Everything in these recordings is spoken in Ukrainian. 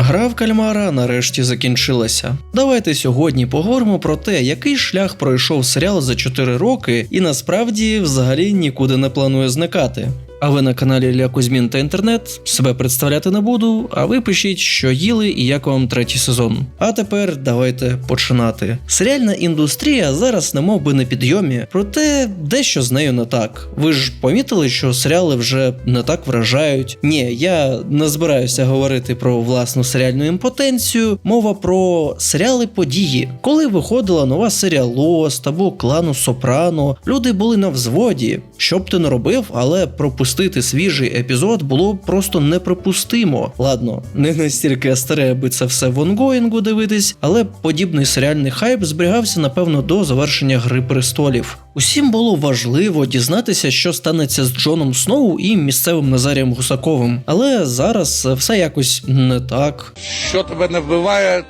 Гра в кальмара нарешті закінчилася. Давайте сьогодні поговоримо про те, який шлях пройшов серіал за 4 роки і насправді взагалі нікуди не планує зникати. А ви на каналі Ілля Кузьмін та інтернет себе представляти не буду, а ви пишіть, що їли і як вам третій сезон. А тепер давайте починати. Серіальна індустрія зараз не мов би на підйомі, проте дещо з нею не так. Ви ж помітили, що серіали вже не так вражають. Ні, я не збираюся говорити про власну серіальну імпотенцію. Мова про серіали події. Коли виходила нова серія Лост або клану Сопрано, люди були на взводі. Що б ти не робив, але пропустити свіжий епізод було просто неприпустимо. Ладно, не настільки старе, аби це все в онгоїнгу дивитись, але подібний серіальний хайп зберігався напевно до завершення Гри престолів. Усім було важливо дізнатися, що станеться з Джоном Сноу і місцевим Назарієм Гусаковим. Але зараз все якось не так. Що тебе не вбиває,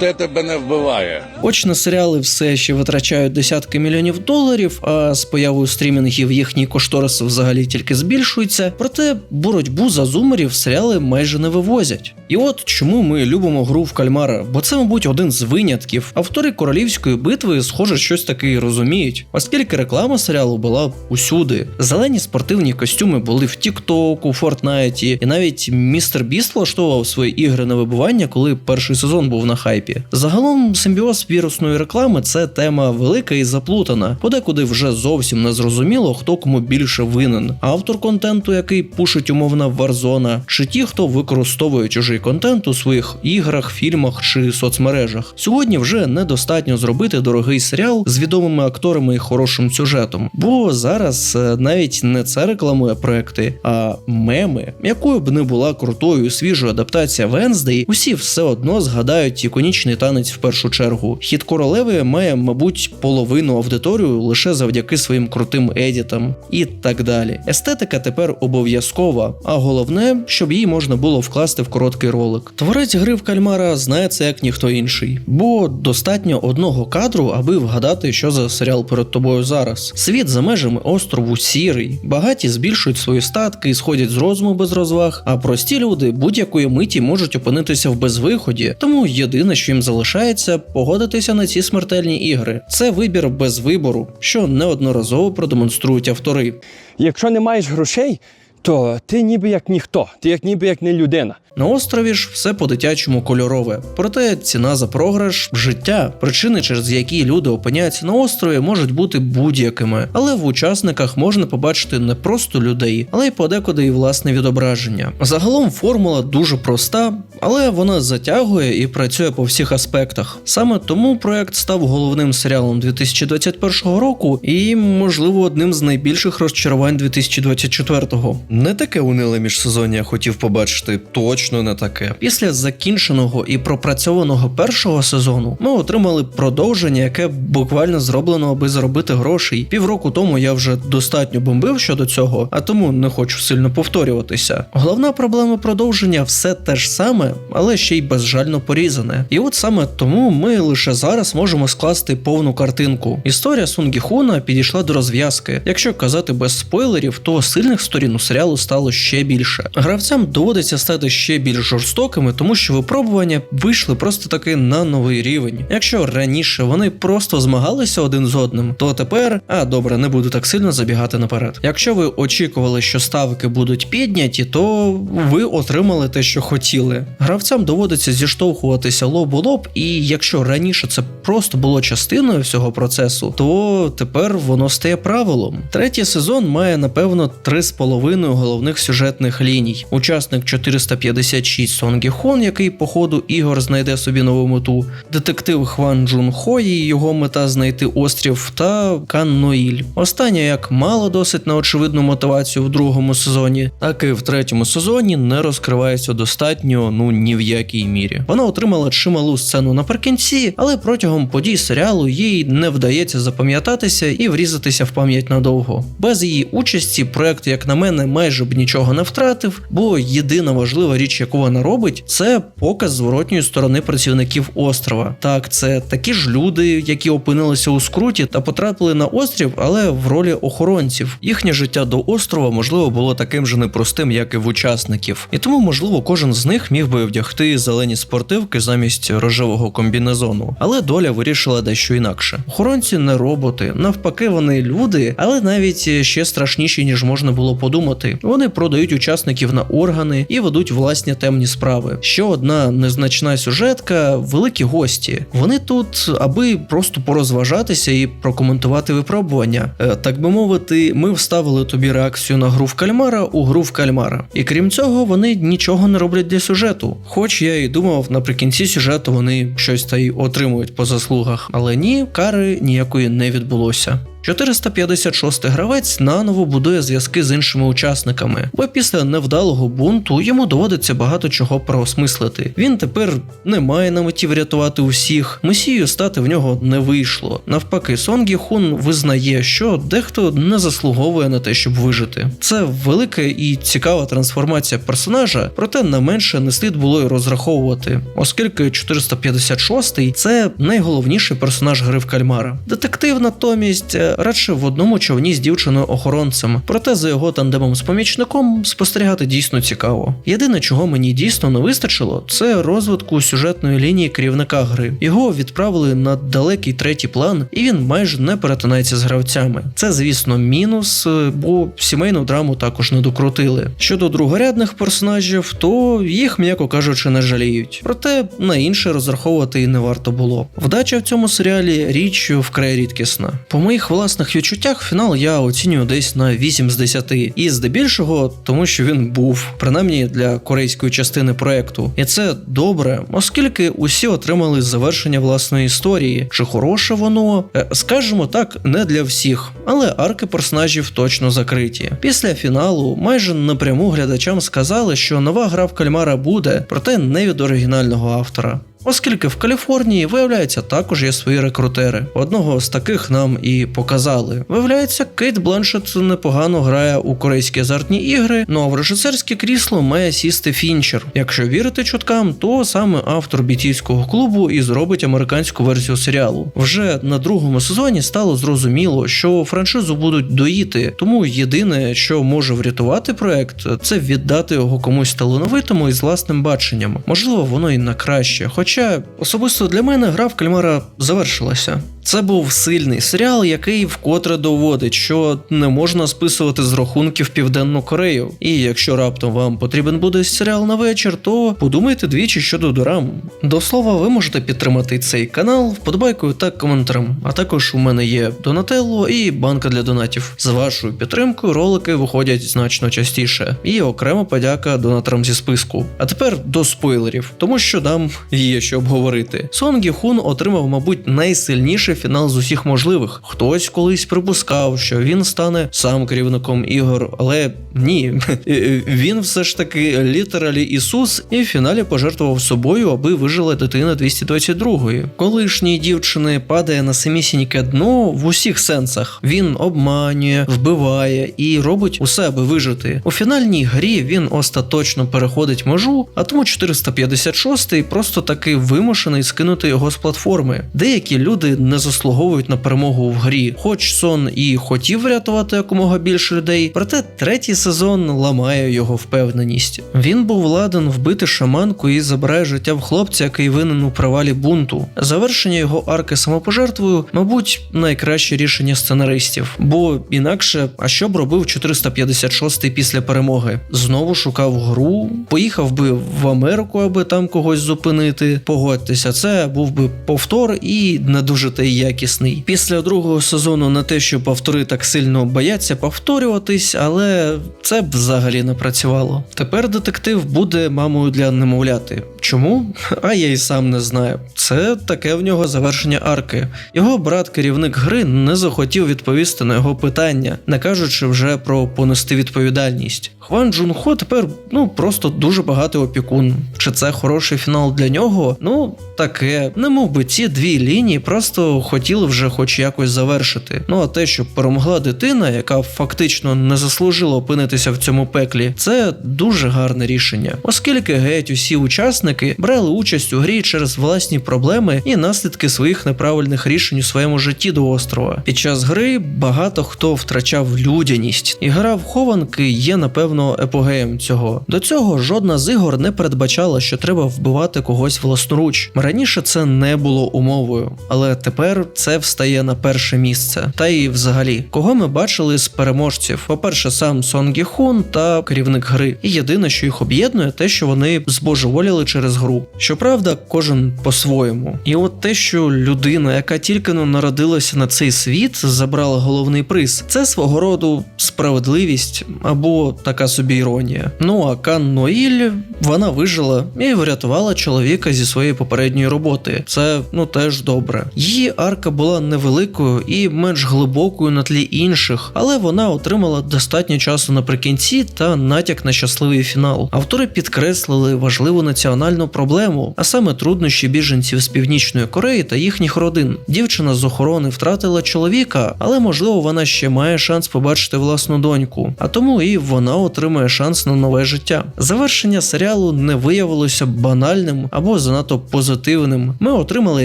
те тебе не вбиває. Хоч на серіали все ще витрачають десятки мільйонів доларів, а з появою стрімінгів їхні кошториси взагалі тільки збільшуються. Проте боротьбу за зумерів серіали майже не вивозять. І от чому ми любимо гру в кальмара, бо це, мабуть, один з винятків. Автори королівської битви, схоже, щось таке і розуміють, оскільки реклама серіалу була усюди. Зелені спортивні костюми були в Тіктоку, Фортнайті, і навіть містер Біст влаштовував свої ігри на вибування, коли перший сезон був на хайпі. Загалом симбіоз вірусної реклами це тема велика і заплутана, подекуди вже зовсім не зрозуміло, хто кому більше винен. Автор контенту, який пушить умовна Warzone, чи ті, хто використовує чужий контент у своїх іграх, фільмах чи соцмережах. Сьогодні вже недостатньо зробити дорогий серіал з відомими акторами і хорошим сюжетом, бо зараз е, навіть не це рекламує проекти, а меми, якою б не була крутою і свіжою адаптація Венздей, усі все одно згадають іконічний танець в першу чергу. Хід королеви має, мабуть, половину аудиторію лише завдяки своїм крутим едітам і так далі. Естетика тепер обов'язкова, а головне, щоб її можна було вкласти в короткий ролик. Творець гри в кальмара знає це як ніхто інший, бо достатньо одного кадру, аби вгадати, що за серіал перед тобою зараз. Світ за межами острову сірий, багаті збільшують свої статки і сходять з розуму без розваг, а прості люди будь-якої миті можуть опинитися в безвиході, тому єдине, що їм залишається, погодитися на ці смертельні ігри. Це вибір без вибору, що неодноразово продемонструють автори. Якщо не маєш грошей, то ти ніби як ніхто, ти як ніби як не людина. На острові ж все по-дитячому кольорове. Проте ціна за програш життя, причини, через які люди опиняються на острові, можуть бути будь-якими. Але в учасниках можна побачити не просто людей, але й подекуди і власне відображення. Загалом формула дуже проста, але вона затягує і працює по всіх аспектах. Саме тому проект став головним серіалом 2021 року і, можливо, одним з найбільших розчарувань 2024-го. Не таке униле міжсезоння хотів побачити, точно не таке. Після закінченого і пропрацьованого першого сезону ми отримали продовження, яке буквально зроблено, аби заробити грошей. Півроку тому я вже достатньо бомбив щодо цього, а тому не хочу сильно повторюватися. Головна проблема продовження все те ж саме, але ще й безжально порізане. І от саме тому ми лише зараз можемо скласти повну картинку. Історія Сунгіхуна підійшла до розв'язки. Якщо казати без спойлерів, то сильних сторін у серіалу стало ще більше. Гравцям доводиться стати ще більш жорстокими, тому що випробування вийшли просто таки на новий рівень. Якщо раніше вони просто змагалися один з одним, то тепер, а добре, не буду так сильно забігати наперед. Якщо ви очікували, що ставки будуть підняті, то ви отримали те, що хотіли. Гравцям доводиться зіштовхуватися лоб у лоб, і якщо раніше це просто було частиною всього процесу, то тепер воно стає правилом. Третій сезон має напевно 3,5 головних сюжетних ліній. Учасник 456 Сонгі Хон, який по ходу ігор знайде собі нову мету, детектив Хван Джун Хо і його мета знайти острів та Кан Ноїль. Остання як мала досить на очевидну мотивацію в другому сезоні, так і в третьому сезоні не розкривається достатньо, ну ні в якій мірі. Вона отримала чималу сцену наприкінці, але протягом подій серіалу їй не вдається запам'ятатися і врізатися в пам'ять надовго. Без її участі проект, як на мене, майже б нічого не втратив, бо єдина важлива річ, яку вона робить, це показ зворотньої сторони працівників острова. Так, це такі ж люди, які опинилися у скруті та потрапили на острів, але в ролі охоронців. Їхнє життя до острова можливо було таким же непростим, як і в учасників, і тому, можливо, кожен з них міг би вдягти зелені спортивки замість рожевого комбінезону. Але доля вирішила дещо інакше. Охоронці не роботи, навпаки, вони люди, але навіть ще страшніші, ніж можна було подумати. Вони продають учасників на органи і ведуть власні темні справи. Ще одна незначна сюжетка великі гості. Вони тут, аби просто порозважатися і прокоментувати випробування. Е, Так би мовити, ми вставили тобі реакцію на гру в кальмара у гру в кальмара. І крім цього, вони нічого не роблять для сюжету. Хоч я і думав, наприкінці сюжету вони щось та й отримують по заслугах, але ні, кари ніякої не відбулося. 456 гравець наново будує зв'язки з іншими учасниками, бо після невдалого бунту йому доводиться багато чого проосмислити. Він тепер не має на меті врятувати усіх. Месією стати в нього не вийшло. Навпаки, Сонгі Хун визнає, що дехто не заслуговує на те, щоб вижити. Це велика і цікава трансформація персонажа, проте не менше не слід було й розраховувати, оскільки 456 це найголовніший персонаж гри в кальмара. Детектив натомість радше в одному човні з дівчиною охоронцем, проте за його тандемом з помічником спостерігати дійсно цікаво. Єдине, чого мені дійсно не вистачило, це розвитку сюжетної лінії керівника гри. Його відправили на далекий третій план, і він майже не перетинається з гравцями. Це, звісно, мінус, е, бо сімейну драму також не докрутили. Щодо другорядних персонажів, то їх, м'яко кажучи, не жаліють. Проте на інше розраховувати і не варто було. Вдача в цьому серіалі річ вкрай рідкісна. По моїх власних відчуттях фінал я оцінюю десь на 8 з 10. І здебільшого, тому що він був, принаймні для корейської частини проекту. І це добре, оскільки усі отримали завершення власної історії. Чи хороше воно? Е, Скажімо так, не для всіх, але арки персонажів точно закриті. Після фіналу майже напряму глядачам сказали, що нова гра в кальмара буде, проте не від оригінального автора. Оскільки в Каліфорнії, виявляється, також є свої рекрутери. Одного з таких нам і показали. Виявляється, Кейт Бланшет непогано грає у корейські азартні ігри, ну а в режисерське крісло має сісти Фінчер. Якщо вірити чуткам, то саме автор бійцівського клубу і зробить американську версію серіалу. Вже на другому сезоні стало зрозуміло, що франшизу будуть доїти, тому єдине, що може врятувати проект, це віддати його комусь талановитому і з власним баченням. Можливо, воно і на краще. Хоча особисто для мене гра в кальмара завершилася. Це був сильний серіал, який вкотре доводить, що не можна списувати з рахунків Південну Корею. І якщо раптом вам потрібен буде серіал на вечір, то подумайте двічі щодо дорам. До слова, ви можете підтримати цей канал вподобайкою та коментарем. А також у мене є Донателло і банка для донатів. З вашою підтримкою ролики виходять значно частіше. І окрема подяка донаторам зі списку. А тепер до спойлерів, тому що нам є що обговорити. Сонгі Хун отримав, мабуть, найсильніший фінал з усіх можливих. Хтось колись припускав, що він стане сам керівником ігор, але ні, він все ж таки літералі Ісус, і в фіналі пожертвував собою, аби вижила дитина 222-ї. Колишній дівчини падає на самісіньке дно в усіх сенсах. Він обманює, вбиває і робить усе, аби вижити. У фінальній грі він остаточно переходить межу, а тому 456-й просто таки вимушений скинути його з платформи. Деякі люди не заслуговують на перемогу в грі, хоч сон і хотів врятувати якомога більше людей, проте третій сезон ламає його впевненість. Він був ладен вбити шаманку і забирає життя в хлопця, який винен у провалі бунту. Завершення його арки самопожертвою, мабуть, найкраще рішення сценаристів, бо інакше, а що б робив 456-й після перемоги? Знову шукав гру, поїхав би в Америку, аби там когось зупинити. Погодьтеся, це був би повтор і не дуже та якісний. Після другого сезону не те, щоб автори так сильно бояться повторюватись, але це б взагалі не працювало. Тепер детектив буде мамою для немовляти. Чому? А я й сам не знаю. Це таке в нього завершення арки. Його брат, керівник гри, не захотів відповісти на його питання, не кажучи вже про понести відповідальність. Хван Джун Хо тепер ну просто дуже багатий опікун. Чи це хороший фінал для нього? Ну таке, не мов би ці дві лінії просто хотіли вже хоч якось завершити. Ну а те, що перемогла дитина, яка фактично не заслужила опинитися в цьому пеклі, це дуже гарне рішення, оскільки геть усі учасники брали участь у грі через власні проблеми і наслідки своїх неправильних рішень у своєму житті до острова. Під час гри багато хто втрачав людяність, і гра в хованки є напевно епогеєм цього. До цього жодна з ігор не передбачала, що треба вбивати когось власноруч. Раніше це не було умовою, але тепер це встає на перше місце. Та й взагалі, кого ми бачили з переможців? По-перше, сам Сон Гі Хун та керівник гри. І єдине, що їх об'єднує, те, що вони збожеволіли через гру. Щоправда, кожен по-своєму. І от те, що людина, яка тільки но народилася на цей світ, забрала головний приз, це свого роду справедливість або така собі іронія. Ну а Кан Ноїль вона вижила і врятувала чоловіка зі своєї попередньої роботи. Це ну теж добре. Її арка була невеликою і менш глибокою на тлі інших, але вона отримала достатньо часу наприкінці та натяк на щасливий фінал. Автори підкреслили важливу національну проблему, а саме труднощі біженців з північної Кореї та їхніх родин. Дівчина з охорони втратила чоловіка, але можливо вона ще має шанс побачити власну доньку, а тому і вона отримує шанс на нове життя. Завершення серіалу не виявилося банальним або занадто позитивним. Ми отримали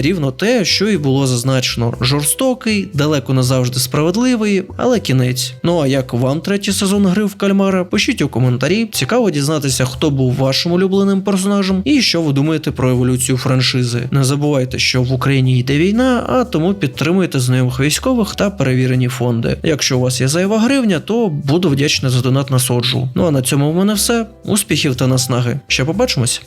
рівно те, що і було зазначено: жорстокий, далеко не завжди справедливий, але кінець. Ну а як вам третій сезон гри в кальмара? Пишіть у коментарі. Цікаво дізнатися, хто був вашим улюбленим персонажем і що ви думаєте про еволюцію франшизи. Не забувайте, що в Україні йде війна, а тому підтримуйте знайомих військових та перевірені фонди. Якщо у вас є зайва гривня, то буду вдячний за донат на соджу. Ну а на цьому в мене все. Успіхів та наснаги. Ще побачимось.